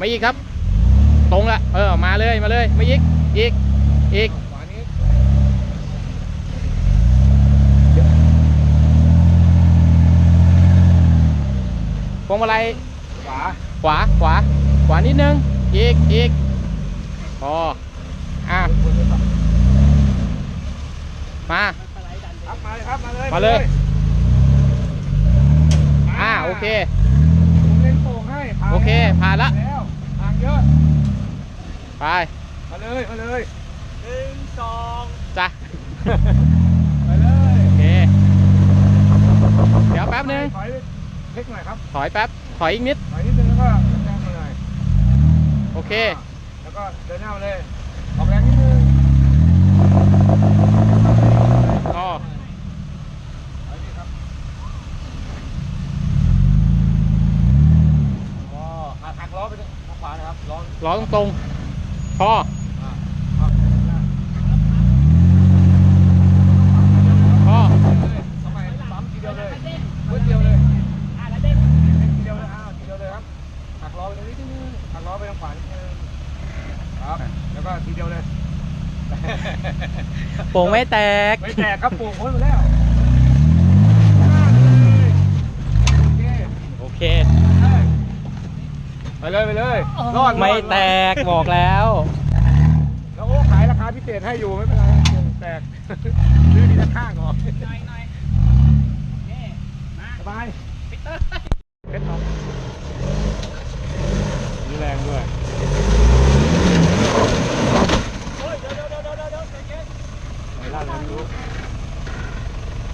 มาอีกครับ ตรงละเออมาเลยมาเลยมาอีกอีกอีกขวานี้พวงมาลัยขวาขวาขวาขวานิดนึงอีกอีกพออะมาครับมาเลยครับมาเลยมาเลยอ่าโอเคผมเล่นโป่งให้ผ่านโอเคแล้วผ่านละแล้วทาง เยอะไปมาเลยมาเลยหนึ่งสองจ้ะไปเลยโอเคเดี๋ยวแป๊บนึงถอยเล็กหน่อยครับถอยแป๊บถอยอีกนิดถอยนิดนึงแล้วก็แรงมาหน่อยโอเคาแล้วก็เดินหน้ามาเลย วก็ทีเดียวเลยโป่งไม่แตก ไม่แตกครับปูพ้นมาแล้วอ่าเลยโอเคโอเค ไปเลยไปเลยรอดไม่รอดแตกบอกแล้วแล้วโอ้ขายราคาพิเศษให้อยู่ไม่เป็นไรแตกซื้อดีละข้างก่อนสบายเพชรเนาะนี่แรงด้วยไม่ลั่นเลยไม่รู้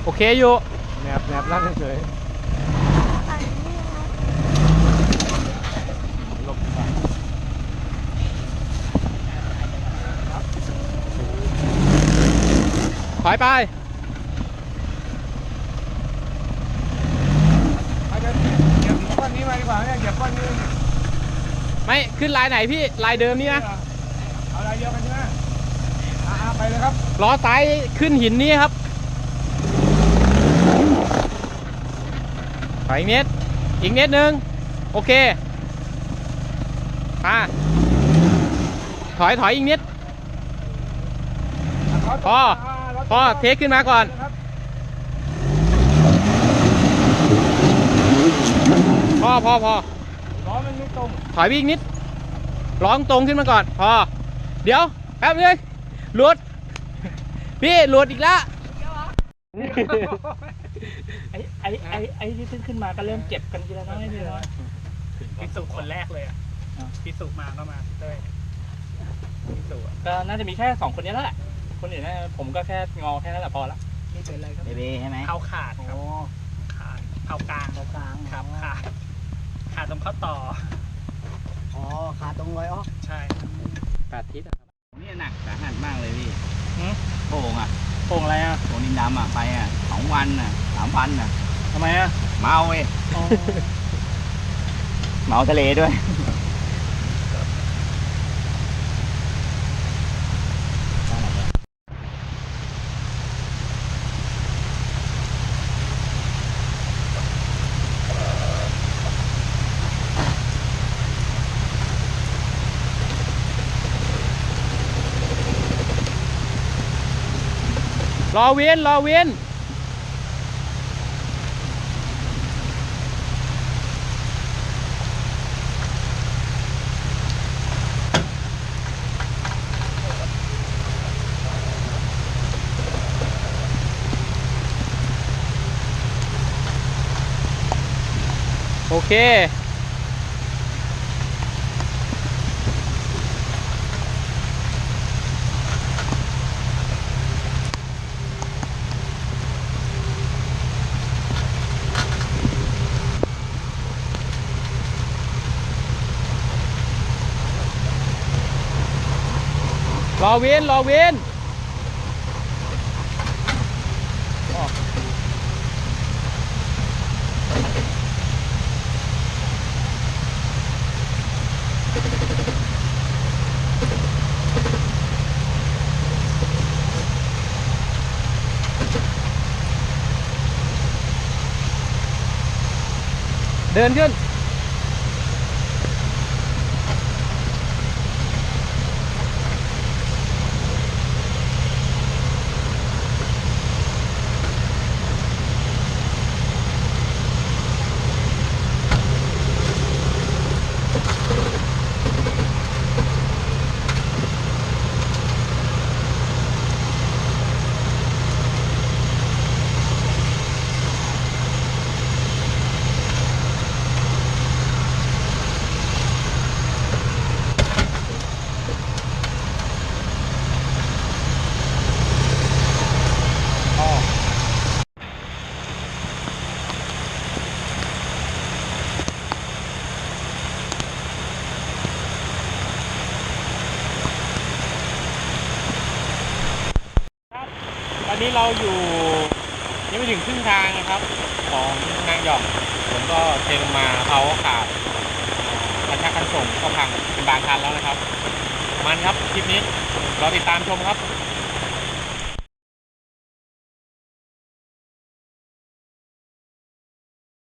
โอเคอยู่แหนบแหนบลั่นเฉยหลบดีกว่า ถอยไปไปกันเหยียบก้อนนี้มาดีกว่าเนี่ยเหยียบก้อนนี้ไม่ขึ้นลายไหนพี่ลายเดิมนี่นะเอาอะไรเดียวกันใช่ไหมอ่าๆไปเลยครับ ล้อซ้ายขึ้นหินนี่ครับถอยอีกนิดอีกนิดนึงโอเคมาถอยถอยอีกนิด พอ พอเทคขึ้นมาก่อนพอพอพอล้อมันไม่ตรง ถอยไปอีกนิดร้องตรงขึ้นมาก่อน พอ เดี๋ยว แป๊บนึงหลุด พี่หลุดอีกแล้วไอ้ไอ้ไอ้ไอ้ที่ขึ้นขึ้นมาก็เริ่มเจ็บกันทีละน้อยทีละน้อยพิสุคนแรกเลยอะพิสุมาก็มาพี่เต้ยพิสุอะก็น่าจะมีแค่สองคนนี้แล้วแหละ คนอื่นน่าผมก็แค่งอแค่นั้นแหละพอละนี่เป็นอะไรครับเบเบใช่ไหมเท้าขาดครับขาดเท้ากลางเท้ากลางครับขาดขาดตรงข้อต่ออ๋อขาตรงรอยอ๋อใช่แปดทิศนี่หนักสาหัสมากเลยพี่หืมโป่งอะโป่งอะไรอะโป่งดินดำอะไปอะสองวันอะสามวันอะทำไมอะเมาเว้ยเมาทะเลด้วย รอเวียนรอเวียนโอเค รอเวนรอเวนเดินขึ้น อนนี้เราอยู่ยังไม่ถึงครึ่งทางนะครับ ของนางหยอมผมก็เทลงมาเขาขาดคันชักคันส่งก็พังเป็นบางคันแล้วนะครับ มันครับคลิปนี้เราติดตามชมครับ